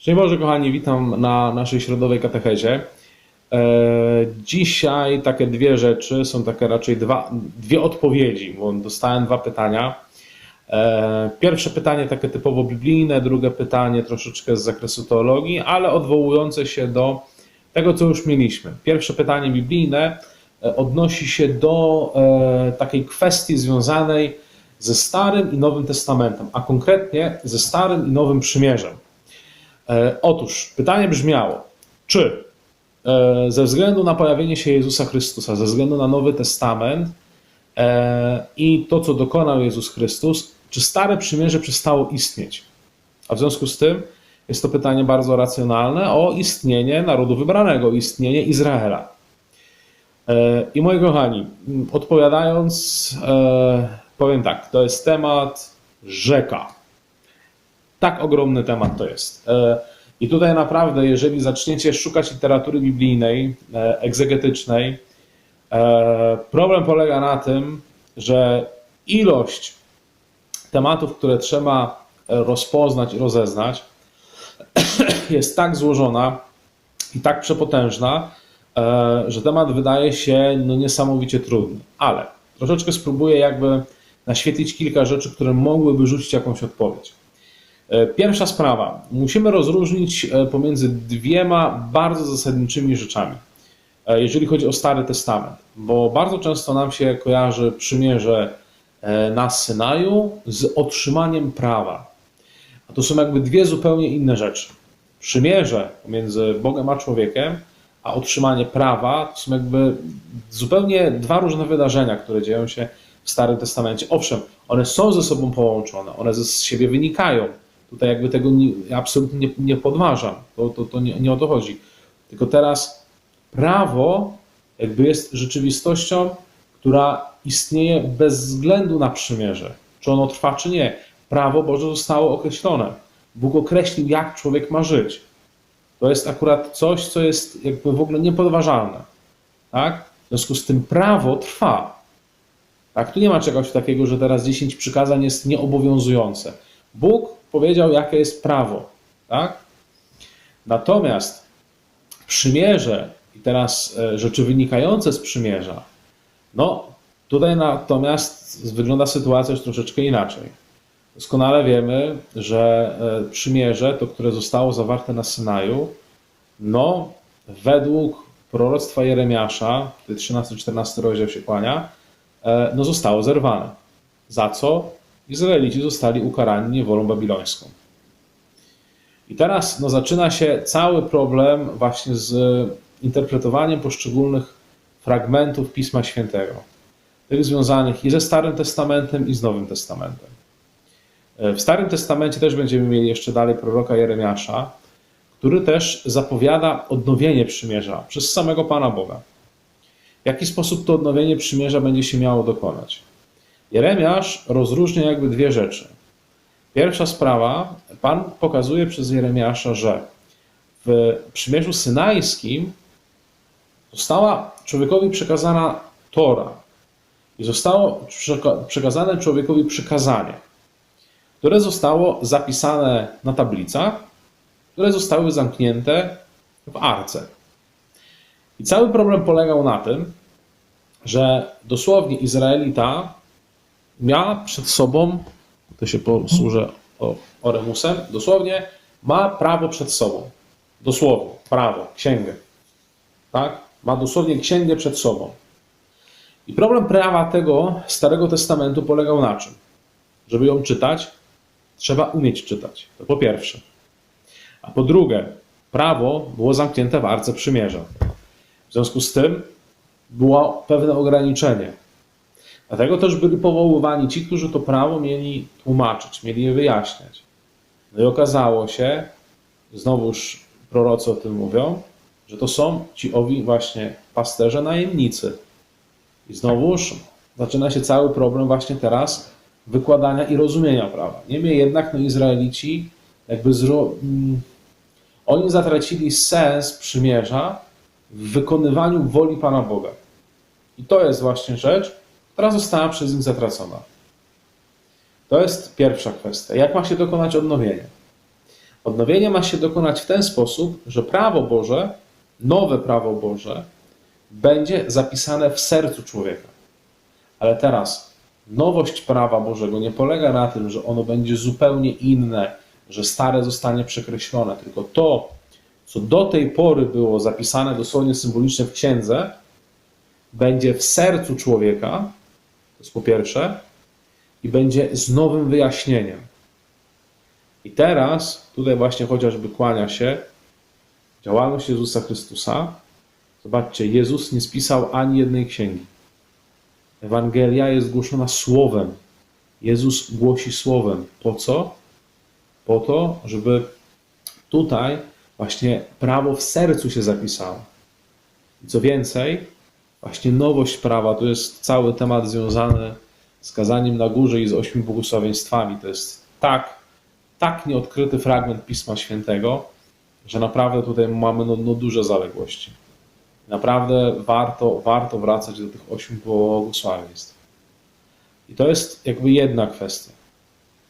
Szczęść Boże, kochani, witam na naszej środowej katechezie. E, Dzisiaj takie dwie rzeczy, są takie raczej dwa, dwie odpowiedzi, bo dostałem dwa pytania. E, Pierwsze pytanie takie typowo biblijne, drugie pytanie troszeczkę z zakresu teologii, ale odwołujące się do tego, co już mieliśmy. Pierwsze pytanie biblijne e, odnosi się do takiej kwestii związanej ze Starym i Nowym Testamentem, a konkretnie ze Starym i Nowym Przymierzem. E, Otóż pytanie brzmiało, czy e, ze względu na pojawienie się Jezusa Chrystusa, ze względu na Nowy Testament e, i to, co dokonał Jezus Chrystus, czy Stare Przymierze przestało istnieć? A w związku z tym jest to pytanie bardzo racjonalne o istnienie narodu wybranego, istnienie Izraela. I moi kochani, odpowiadając, powiem tak, to jest temat rzeka. Tak ogromny temat to jest. E, I tutaj naprawdę, jeżeli zaczniecie szukać literatury biblijnej, e, egzegetycznej, e, problem polega na tym, że ilość tematów, które trzeba rozpoznać i rozeznać, jest tak złożona i tak przepotężna, że temat wydaje się no, niesamowicie trudny. Ale troszeczkę spróbuję jakby naświetlić kilka rzeczy, które mogłyby rzucić jakąś odpowiedź. E, Pierwsza sprawa. Musimy rozróżnić e, pomiędzy dwiema bardzo zasadniczymi rzeczami, e, jeżeli chodzi o Stary Testament, bo bardzo często nam się kojarzy przymierze na Synaju z otrzymaniem prawa. A to są jakby dwie zupełnie inne rzeczy. Przymierze pomiędzy Bogiem a człowiekiem, a otrzymanie prawa to są jakby zupełnie dwa różne wydarzenia, które dzieją się w Starym Testamencie. Owszem, one są ze sobą połączone, one ze siebie wynikają. Tutaj jakby tego nie, absolutnie nie, nie podważam. To, to, to nie, nie o to chodzi. Tylko teraz prawo jakby jest rzeczywistością, która istnieje bez względu na przymierze. Czy ono trwa, czy nie. Prawo Boże zostało określone. Bóg określił, jak człowiek ma żyć. To jest akurat coś, co jest jakby w ogóle niepodważalne. Tak? W związku z tym prawo trwa. Tak? Tu nie ma czegoś takiego, że teraz 10 przykazań jest nieobowiązujące. Bóg powiedział, jakie jest prawo. Tak? Natomiast przymierze i teraz e, rzeczy wynikające z przymierza, no tutaj natomiast wygląda sytuacja już troszeczkę inaczej. Doskonale wiemy, że e, przymierze, to które zostało zawarte na Synaju, no według proroctwa Jeremiasza, tutaj 13-14 rozdział się kłania, e, no zostało zerwane. Za co? Izraelici zostali ukarani niewolą babilońską. I teraz no, zaczyna się cały problem właśnie z interpretowaniem poszczególnych fragmentów Pisma Świętego. Tych związanych i ze Starym Testamentem, i z Nowym Testamentem. W Starym Testamencie też będziemy mieli jeszcze dalej proroka Jeremiasza, który też zapowiada odnowienie przymierza przez samego Pana Boga. W jaki sposób to odnowienie przymierza będzie się miało dokonać? Jeremiasz rozróżnia jakby dwie rzeczy. Pierwsza sprawa, Pan pokazuje przez Jeremiasza, że w przymierzu synajskim została człowiekowi przekazana Tora i zostało przeka- przekazane człowiekowi przykazanie, które zostało zapisane na tablicach, które zostały zamknięte w arce. I cały problem polegał na tym, że dosłownie Izraelita miała przed sobą, to się posłużę oremusem, dosłownie ma prawo przed sobą. Dosłownie, prawo, księgę. Tak? Ma dosłownie księgę przed sobą. I problem prawa tego Starego Testamentu polegał na czym? Żeby ją czytać, trzeba umieć czytać. To po pierwsze. A po drugie, prawo było zamknięte w Arce Przymierza. W związku z tym było pewne ograniczenie. Dlatego też byli powoływani ci, którzy to prawo mieli tłumaczyć, mieli je wyjaśniać. No i okazało się, znowuż prorocy o tym mówią, że to są ci owi właśnie pasterze najemnicy. I znowuż zaczyna się cały problem właśnie teraz wykładania i rozumienia prawa. Niemniej jednak no, Izraelici jakby zro... mm, oni zatracili sens przymierza w wykonywaniu woli Pana Boga. I to jest właśnie rzecz, która została przez nich zatracona. To jest pierwsza kwestia. Jak ma się dokonać odnowienie? Odnowienie ma się dokonać w ten sposób, że prawo Boże, nowe prawo Boże, będzie zapisane w sercu człowieka. Ale teraz nowość prawa Bożego nie polega na tym, że ono będzie zupełnie inne, że stare zostanie przekreślone, tylko to, co do tej pory było zapisane dosłownie symbolicznie w księdze, będzie w sercu człowieka, to jest po pierwsze, i będzie z nowym wyjaśnieniem. I teraz, tutaj właśnie chociażby kłania się działalność Jezusa Chrystusa. Zobaczcie, Jezus nie spisał ani jednej księgi. Ewangelia jest głoszona słowem. Jezus głosi słowem. Po co? Po to, żeby tutaj właśnie prawo w sercu się zapisało. I co więcej, właśnie nowość prawa to jest cały temat związany z kazaniem na górze i z ośmiu błogosławieństwami. To jest tak, tak nieodkryty fragment Pisma Świętego, że naprawdę tutaj mamy no, no duże zaległości. Naprawdę warto, warto wracać do tych ośmiu błogosławieństw. I to jest jakby jedna kwestia.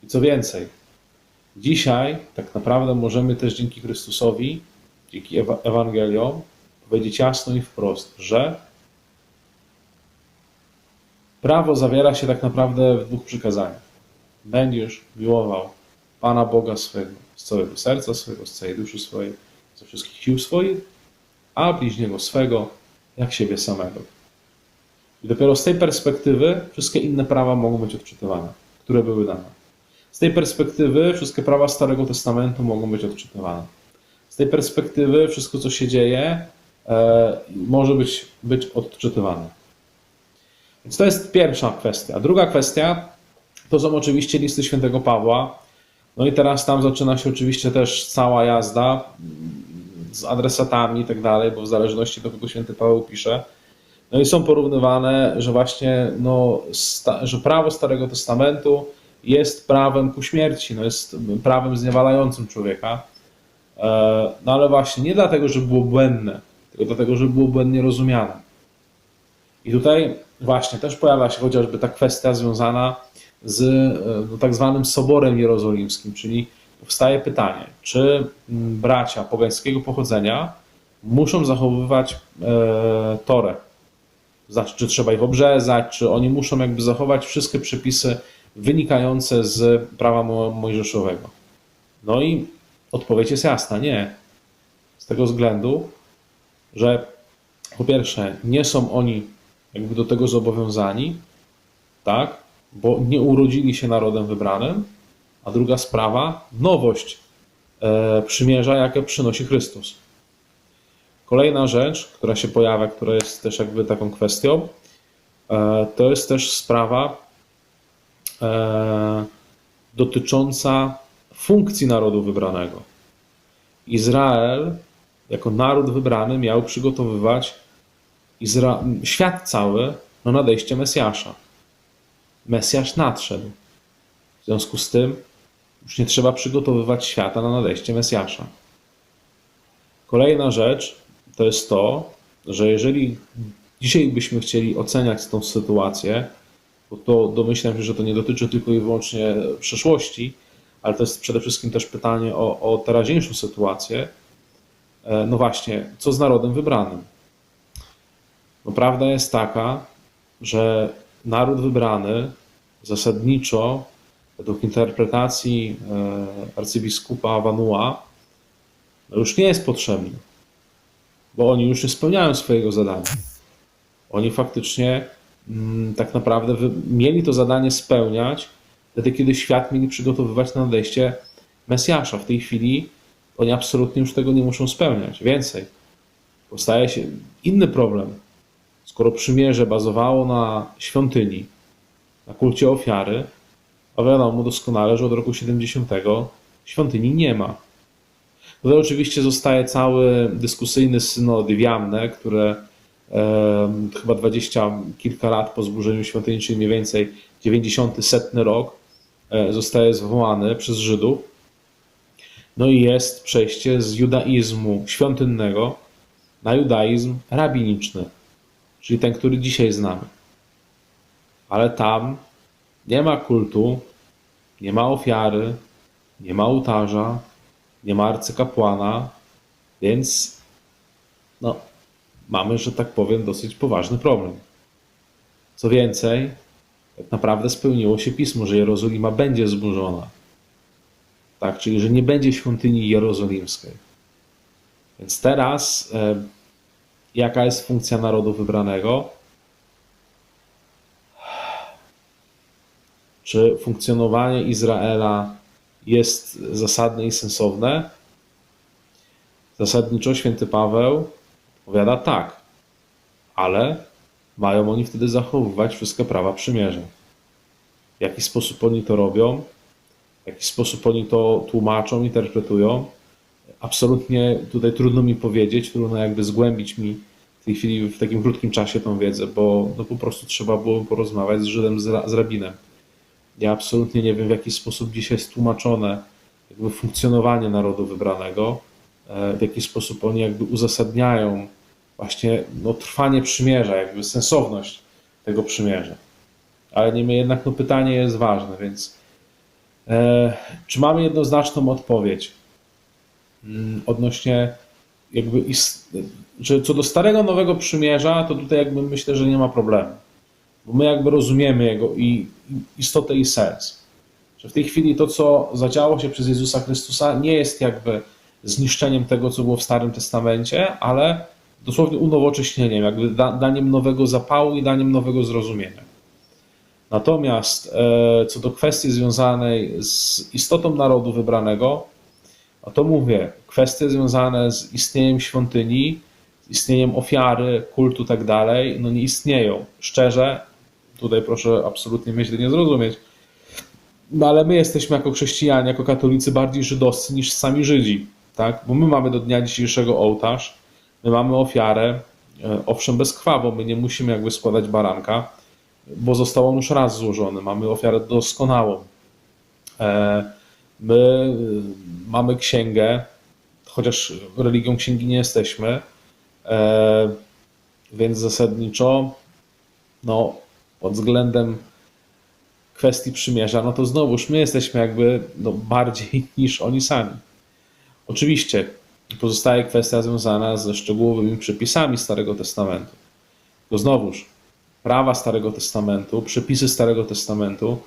I co więcej, dzisiaj tak naprawdę możemy też dzięki Chrystusowi, dzięki Ewa- Ewangeliom, powiedzieć jasno i wprost, że prawo zawiera się tak naprawdę w dwóch przykazaniach. Będziesz miłował Pana Boga swego z całego serca swego, z całej duszy swojej, ze wszystkich sił swoich, a bliźniego swego jak siebie samego. I dopiero z tej perspektywy wszystkie inne prawa mogą być odczytywane, które były dane. Z tej perspektywy wszystkie prawa Starego Testamentu mogą być odczytywane. Z tej perspektywy wszystko, co się dzieje, e, może być, być odczytywane. Więc to jest pierwsza kwestia. Druga kwestia to są oczywiście listy świętego Pawła. No i teraz tam zaczyna się oczywiście też cała jazda z adresatami i tak dalej, bo w zależności do kogo święty Paweł pisze. No i są porównywane, że właśnie no, że prawo Starego Testamentu jest prawem ku śmierci, no jest prawem zniewalającym człowieka. E, No ale właśnie nie dlatego, że było błędne, tylko dlatego, że było błędnie rozumiane. I tutaj właśnie też pojawia się chociażby ta kwestia związana z e, no, tak zwanym Soborem Jerozolimskim, czyli powstaje pytanie, czy mm, bracia pogańskiego pochodzenia muszą zachowywać e, Torę? Znaczy, czy trzeba ich obrzezać, czy oni muszą jakby zachować wszystkie przepisy wynikające z prawa mo- mojżeszowego? No i odpowiedź jest jasna, nie. Z tego względu, że po pierwsze, nie są oni jakby do tego zobowiązani, tak, bo nie urodzili się narodem wybranym, a druga sprawa, nowość e, przymierza, jakie przynosi Chrystus. Kolejna rzecz, która się pojawia, która jest też jakby taką kwestią, e, to jest też sprawa e, dotycząca funkcji narodu wybranego. Izrael, jako naród wybrany, miał przygotowywać Izra- świat cały na nadejście Mesjasza. Mesjasz nadszedł. W związku z tym już nie trzeba przygotowywać świata na nadejście Mesjasza. Kolejna rzecz to jest to, że jeżeli dzisiaj byśmy chcieli oceniać tą sytuację, bo to domyślam się, że to nie dotyczy tylko i wyłącznie przeszłości, ale to jest przede wszystkim też pytanie o, o teraźniejszą sytuację. E, No właśnie, co z narodem wybranym? Prawda jest taka, że naród wybrany zasadniczo, według interpretacji e, arcybiskupa Vanua, no już nie jest potrzebny, bo oni już nie spełniają swojego zadania. Oni faktycznie mm, tak naprawdę mieli to zadanie spełniać wtedy, kiedy świat mieli przygotowywać na nadejście Mesjasza. W tej chwili oni absolutnie już tego nie muszą spełniać. Więcej, powstaje się inny problem. Skoro przymierze bazowało na świątyni, na kulcie ofiary, a wiadomo doskonale, że od roku 70 świątyni nie ma. Tutaj oczywiście zostaje cały dyskusyjny synod Wiamne, które e, chyba 20 kilka lat po zburzeniu świątyni, czyli mniej więcej 90 setny rok, e, zostaje zwołany przez Żydów. No i jest przejście z judaizmu świątynnego na judaizm rabiniczny, czyli ten, który dzisiaj znamy. Ale tam nie ma kultu, nie ma ofiary, nie ma ołtarza, nie ma arcykapłana, więc no, mamy, że tak powiem, dosyć poważny problem. Co więcej, tak naprawdę spełniło się pismo, że Jerozolima będzie zburzona. Tak, czyli że nie będzie świątyni jerozolimskiej. Więc teraz e, jaka jest funkcja narodu wybranego? Czy funkcjonowanie Izraela jest zasadne i sensowne? Zasadniczo święty Paweł powiada tak, ale mają oni wtedy zachowywać wszystkie prawa przymierza. W jaki sposób oni to robią, w jaki sposób oni to tłumaczą, interpretują, absolutnie tutaj trudno mi powiedzieć, trudno jakby zgłębić mi w tej chwili w takim krótkim czasie tą wiedzę, bo no po prostu trzeba było porozmawiać z Żydem, z, z rabinem. Ja absolutnie nie wiem, w jaki sposób dzisiaj jest tłumaczone jakby funkcjonowanie narodu wybranego, e, w jaki sposób oni jakby uzasadniają właśnie no, trwanie przymierza, jakby sensowność tego przymierza. Ale niemniej jednak no, pytanie jest ważne, więc e, czy mamy jednoznaczną odpowiedź odnośnie jakby że co do starego nowego przymierza, to tutaj jakby myślę, że nie ma problemu. Bo my jakby rozumiemy jego i istotę i sens. Że w tej chwili to, co zadziało się przez Jezusa Chrystusa, nie jest jakby zniszczeniem tego, co było w Starym Testamencie, ale dosłownie unowocześnieniem, jakby da, daniem nowego zapału i daniem nowego zrozumienia. Natomiast e, co do kwestii związanej z istotą narodu wybranego, no to mówię, kwestie związane z istnieniem świątyni, z istnieniem ofiary, kultu tak dalej, no nie istnieją. Szczerze, tutaj proszę absolutnie mnie źle nie zrozumieć, no ale my jesteśmy jako chrześcijanie, jako katolicy bardziej żydowscy niż sami Żydzi, tak? Bo my mamy do dnia dzisiejszego ołtarz, my mamy ofiarę, e, owszem bez krwawo, my nie musimy jakby składać baranka, bo został on już raz złożony, mamy ofiarę doskonałą. E, My y, mamy księgę, chociaż religią księgi nie jesteśmy, e, więc zasadniczo, no, pod względem kwestii przymierza, no to znowuż my jesteśmy jakby no, bardziej niż oni sami. Oczywiście pozostaje kwestia związana ze szczegółowymi przepisami Starego Testamentu. To znowuż prawa Starego Testamentu, przepisy Starego Testamentu,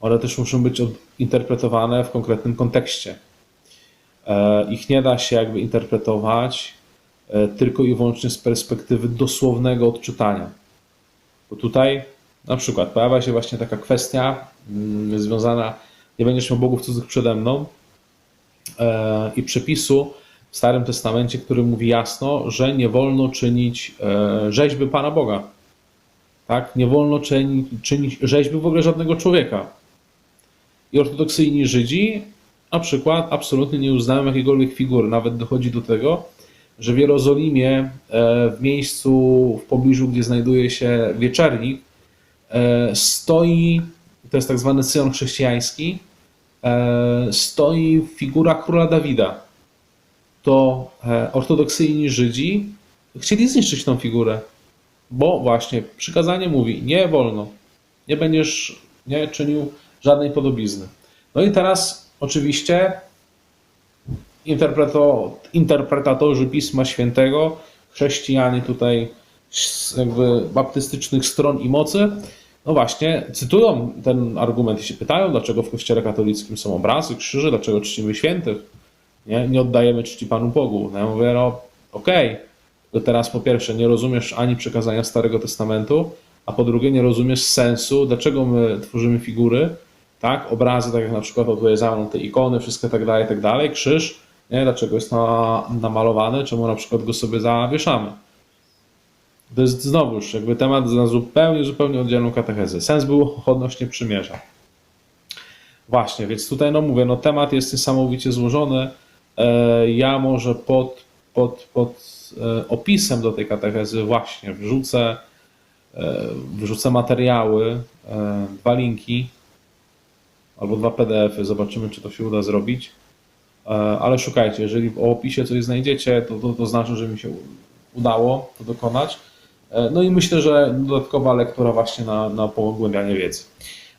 one też muszą być interpretowane w konkretnym kontekście. E, Ich nie da się jakby interpretować e, tylko i wyłącznie z perspektywy dosłownego odczytania. Bo tutaj na przykład pojawia się właśnie taka kwestia mm, związana, nie będziesz miał bogów cudzych przede mną e, i przepisu w Starym Testamencie, który mówi jasno, że nie wolno czynić rzeźby Pana Boga. Tak? Nie wolno czynić, czynić rzeźby w ogóle żadnego człowieka. I ortodoksyjni Żydzi na przykład absolutnie nie uznają jakiejkolwiek figury. Nawet dochodzi do tego, że w Jerozolimie, e, w miejscu w pobliżu, gdzie znajduje się wieczernik, e, stoi, to jest tak zwany Syjon chrześcijański, e, stoi figura króla Dawida. To ortodoksyjni Żydzi chcieli zniszczyć tą figurę, bo właśnie przykazanie mówi, nie wolno, nie będziesz nie czynił żadnej podobizny. No i teraz oczywiście interpretatorzy Pisma Świętego, chrześcijanie tutaj z jakby baptystycznych stron i mocy, no właśnie cytują ten argument i się pytają, dlaczego w kościele katolickim są obrazy, krzyże, dlaczego czcimy świętych, nie, nie oddajemy czci Panu Bogu. No ja mówię, no okej, to teraz po pierwsze nie rozumiesz ani przekazania Starego Testamentu, a po drugie nie rozumiesz sensu, dlaczego my tworzymy figury, tak, obrazy, tak jak na przykład tutaj za te ikony, wszystko tak dalej, tak dalej, krzyż, nie, dlaczego jest na, namalowany, czemu na przykład go sobie zawieszamy. To jest znowuż jakby temat na zupełnie, zupełnie oddzielną katechezę. Sens był odnośnie przymierza. Właśnie, więc tutaj no mówię, no temat jest niesamowicie złożony. E, Ja może pod, pod, pod e, opisem do tej katechezy właśnie wrzucę, e, wrzucę materiały, dwa linki albo dwa PDF-y, zobaczymy czy to się uda zrobić. E, Ale szukajcie, jeżeli w opisie coś znajdziecie, to, to, to znaczy, że mi się udało to dokonać. E, No i myślę, że dodatkowa lektura właśnie na, na pogłębianie wiedzy.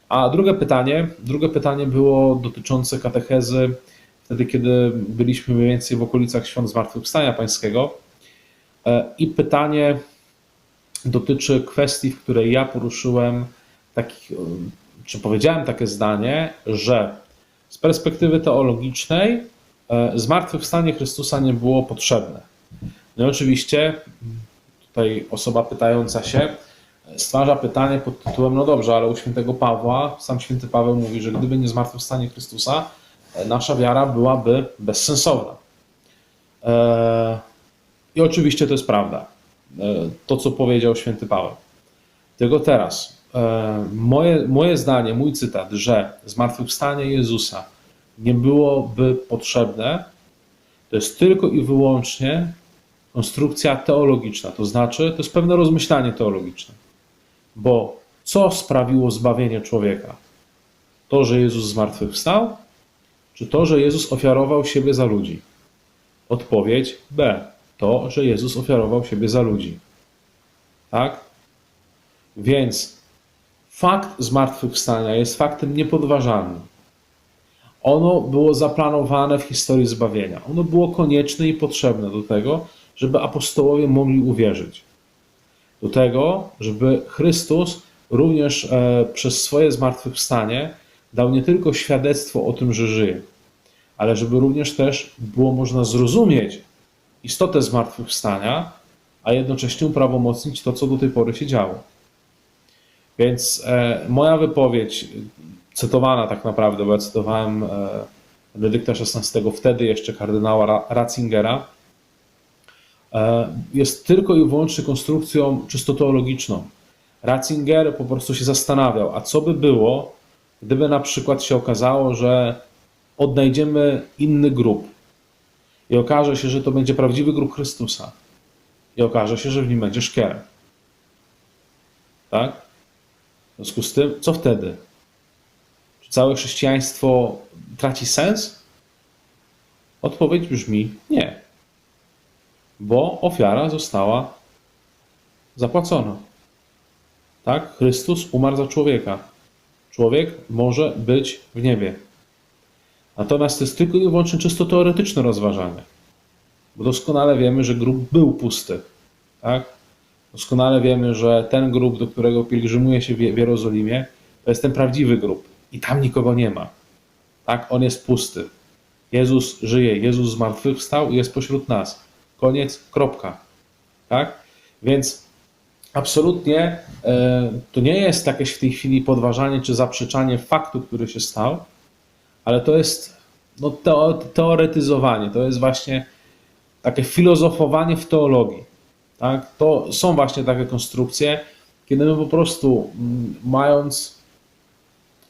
A drugie pytanie, drugie pytanie było dotyczące katechezy wtedy kiedy byliśmy mniej więcej w okolicach świąt Zmartwychwstania Pańskiego. E, I pytanie dotyczy kwestii, w której ja poruszyłem, takich, czy powiedziałem takie zdanie, że z perspektywy teologicznej e, zmartwychwstanie Chrystusa nie było potrzebne. No i oczywiście tutaj osoba pytająca się stwarza pytanie pod tytułem, no dobrze, ale u świętego Pawła, sam święty Paweł mówi, że gdyby nie zmartwychwstanie Chrystusa, e, nasza wiara byłaby bezsensowna. E, I oczywiście to jest prawda. E, To, co powiedział święty Paweł. Tylko teraz, moje, moje zdanie, mój cytat, że zmartwychwstanie Jezusa nie byłoby potrzebne, to jest tylko i wyłącznie konstrukcja teologiczna, to znaczy to jest pewne rozmyślanie teologiczne. Bo co sprawiło zbawienie człowieka? To, że Jezus zmartwychwstał, czy to, że Jezus ofiarował siebie za ludzi? Odpowiedź B. To, że Jezus ofiarował siebie za ludzi. Tak? Więc fakt zmartwychwstania jest faktem niepodważalnym. Ono było zaplanowane w historii zbawienia. Ono było konieczne i potrzebne do tego, żeby apostołowie mogli uwierzyć. Do tego, żeby Chrystus również e, przez swoje zmartwychwstanie dał nie tylko świadectwo o tym, że żyje, ale żeby również też było można zrozumieć istotę zmartwychwstania, a jednocześnie uprawomocnić to, co do tej pory się działo. Więc e, moja wypowiedź, cytowana tak naprawdę, bo ja cytowałem Benedykta XVI, wtedy jeszcze kardynała Ra- Ratzingera, e, jest tylko i wyłącznie konstrukcją czysto teologiczną. Ratzinger po prostu się zastanawiał, a co by było, gdyby na przykład się okazało, że odnajdziemy inny grób i okaże się, że to będzie prawdziwy grób Chrystusa i okaże się, że w nim będzie szkielet. Tak? W związku z tym, co wtedy? Czy całe chrześcijaństwo traci sens? Odpowiedź brzmi nie, bo ofiara została zapłacona. Tak? Chrystus umarł za człowieka. Człowiek może być w niebie. Natomiast to jest tylko i wyłącznie czysto teoretyczne rozważanie. Bo doskonale wiemy, że grób był pusty. Tak? Doskonale wiemy, że ten grób, do którego pielgrzymuje się w Jerozolimie, to jest ten prawdziwy grób. I tam nikogo nie ma. Tak? On jest pusty. Jezus żyje, Jezus zmartwychwstał i jest pośród nas. Koniec, kropka. Tak? Więc absolutnie e, to nie jest jakieś w tej chwili podważanie czy zaprzeczanie faktu, który się stał, ale to jest no, teo, teoretyzowanie, to jest właśnie takie filozofowanie w teologii. Tak? To są właśnie takie konstrukcje, kiedy my po prostu mm, mając,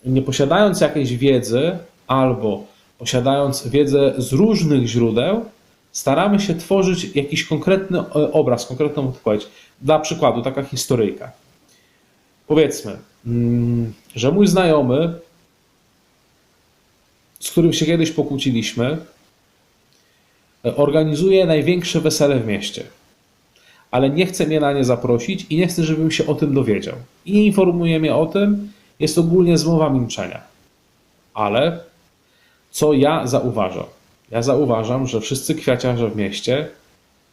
nie posiadając jakiejś wiedzy, albo posiadając wiedzę z różnych źródeł, staramy się tworzyć jakiś konkretny e, obraz, konkretną odpowiedź. Dla przykładu, taka historyjka. Powiedzmy, mm, że mój znajomy, z którym się kiedyś pokłóciliśmy, e, organizuje największe wesele w mieście. Ale nie chce mnie na nie zaprosić i nie chce, żebym się o tym dowiedział. I informuje mnie o tym, jest ogólnie zmowa milczenia. Ale co ja zauważam? Ja zauważam, że wszyscy kwiaciarze w mieście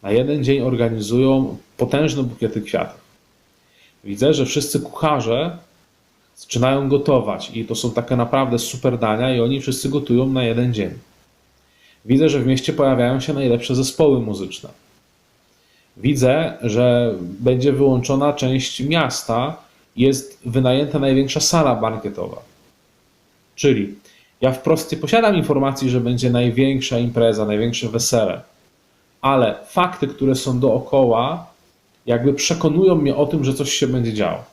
na jeden dzień organizują potężne bukiety kwiatów. Widzę, że wszyscy kucharze zaczynają gotować i to są takie naprawdę super dania i oni wszyscy gotują na jeden dzień. Widzę, że w mieście pojawiają się najlepsze zespoły muzyczne. Widzę, że będzie wyłączona część miasta, jest wynajęta największa sala bankietowa. Czyli ja wprost nie posiadam informacji, że będzie największa impreza, największe wesele, ale fakty, które są dookoła, jakby przekonują mnie o tym, że coś się będzie działo.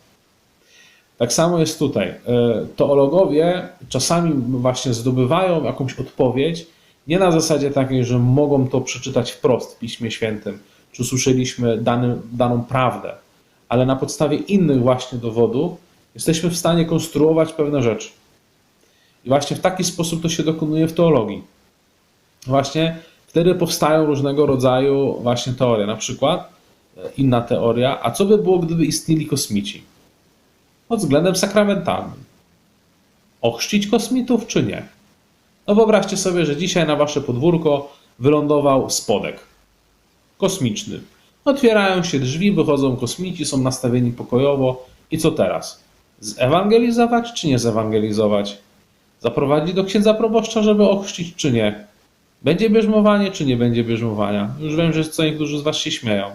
Tak samo jest tutaj. E, Teologowie czasami właśnie zdobywają jakąś odpowiedź, nie na zasadzie takiej, że mogą to przeczytać wprost w Piśmie Świętym, czy usłyszeliśmy dany, daną prawdę, ale na podstawie innych właśnie dowodów jesteśmy w stanie konstruować pewne rzeczy. I właśnie w taki sposób to się dokonuje w teologii. Właśnie wtedy powstają różnego rodzaju właśnie teorie. Na przykład e, inna teoria, a co by było, gdyby istnieli kosmici? Pod względem sakramentalnym. Ochrzcić kosmitów czy nie? No wyobraźcie sobie, że dzisiaj na wasze podwórko wylądował spodek kosmiczny. Otwierają się drzwi, wychodzą kosmici, są nastawieni pokojowo. I co teraz? Zewangelizować czy nie zewangelizować? Zaprowadzić do księdza proboszcza, żeby ochrzcić czy nie? Będzie bierzmowanie czy nie będzie bierzmowania? Już wiem, że co niektórzy z was się śmieją.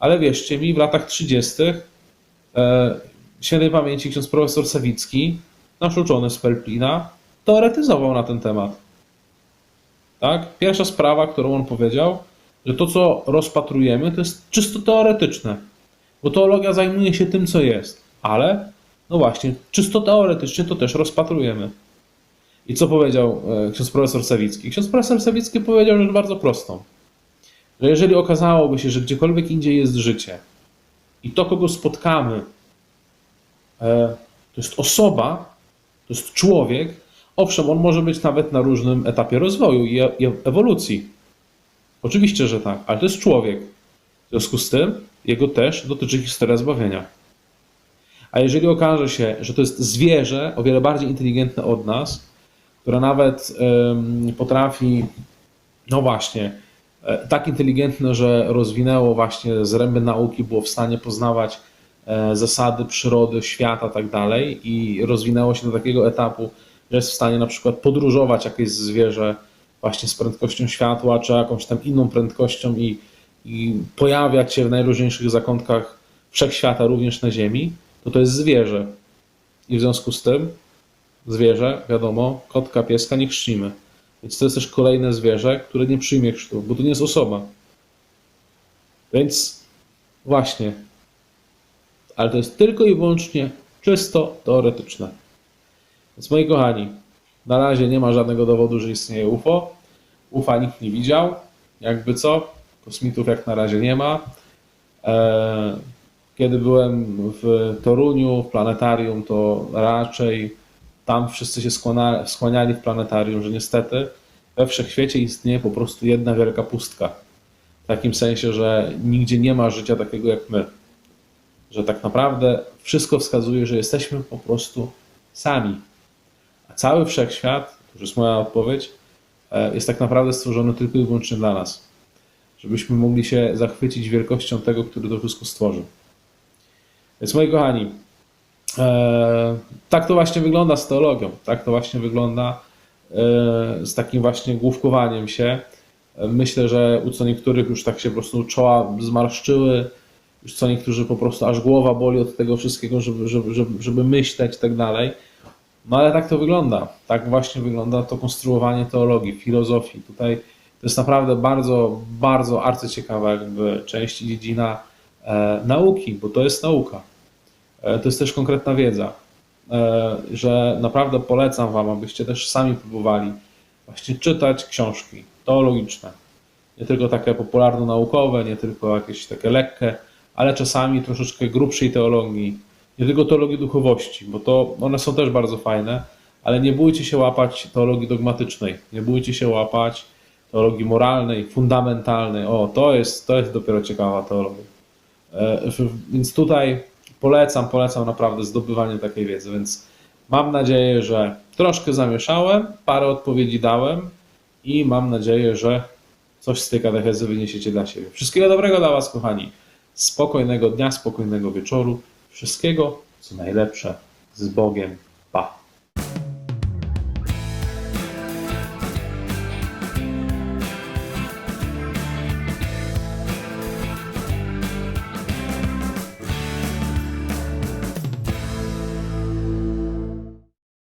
Ale wierzcie mi, w latach 30. E, świętej pamięci ksiądz profesor Sawicki, nasz uczony z Pelplina, teoretyzował na ten temat. Tak? Pierwsza sprawa, którą on powiedział, że to, co rozpatrujemy, to jest czysto teoretyczne. Bo teologia zajmuje się tym, co jest. Ale, no właśnie, czysto teoretycznie to też rozpatrujemy. I co powiedział e, ksiądz profesor Sawicki? Ksiądz profesor Sawicki powiedział rzecz bardzo prostą. Że jeżeli okazałoby się, że gdziekolwiek indziej jest życie i to, kogo spotkamy, e, to jest osoba, to jest człowiek, owszem, on może być nawet na różnym etapie rozwoju i e- i ewolucji. Oczywiście, że tak, ale to jest człowiek. W związku z tym jego też dotyczy historia zbawienia. A jeżeli okaże się, że to jest zwierzę o wiele bardziej inteligentne od nas, które nawet potrafi, no właśnie, e, tak inteligentne, że rozwinęło właśnie zręby nauki, było w stanie poznawać e, zasady przyrody, świata tak dalej i rozwinęło się do takiego etapu, że jest w stanie na przykład podróżować jakieś zwierzę właśnie z prędkością światła, czy jakąś tam inną prędkością i, i pojawiać się w najróżniejszych zakątkach wszechświata, również na Ziemi, to to jest zwierzę. I w związku z tym zwierzę, wiadomo, kotka, pieska nie chrzcimy. Więc to jest też kolejne zwierzę, które nie przyjmie chrztu, bo to nie jest osoba. Więc właśnie, ale to jest tylko i wyłącznie czysto teoretyczne. Więc moi kochani, na razie nie ma żadnego dowodu, że istnieje UFO. UFA nikt nie widział. Jakby co, kosmitów jak na razie nie ma. Eee, Kiedy byłem w Toruniu, w planetarium, to raczej tam wszyscy się skłaniali w planetarium, że niestety we wszechświecie istnieje po prostu jedna wielka pustka. W takim sensie, że nigdzie nie ma życia takiego jak my. Że tak naprawdę wszystko wskazuje, że jesteśmy po prostu sami. Cały wszechświat, to już jest moja odpowiedź, e, jest tak naprawdę stworzony tylko i wyłącznie dla nas. Żebyśmy mogli się zachwycić wielkością tego, który to wszystko stworzył. Więc moi kochani, e, tak to właśnie wygląda z teologią. Tak to właśnie wygląda e, z takim właśnie główkowaniem się. Myślę, że u co niektórych już tak się po prostu czoła zmarszczyły, już co niektórzy po prostu aż głowa boli od tego wszystkiego, żeby, żeby, żeby, żeby myśleć i tak dalej. No ale tak to wygląda. Tak właśnie wygląda to konstruowanie teologii, filozofii. Tutaj to jest naprawdę bardzo, bardzo arcyciekawa jakby część i dziedzina e, nauki, bo to jest nauka. E, to jest też konkretna wiedza, e, że naprawdę polecam Wam, abyście też sami próbowali właśnie czytać książki teologiczne. Nie tylko takie popularno-naukowe, nie tylko jakieś takie lekkie, ale czasami troszeczkę grubszej teologii. Nie tylko teologii duchowości, bo to one są też bardzo fajne, ale nie bójcie się łapać teologii dogmatycznej, nie bójcie się łapać teologii moralnej, fundamentalnej. O, to jest, to jest dopiero ciekawa teologia. E, Więc tutaj polecam, polecam naprawdę zdobywanie takiej wiedzy, więc mam nadzieję, że troszkę zamieszałem, parę odpowiedzi dałem i mam nadzieję, że coś z tej katechezy wyniesiecie dla siebie. Wszystkiego dobrego dla Was, kochani. Spokojnego dnia, spokojnego wieczoru. Wszystkiego, co najlepsze z Bogiem.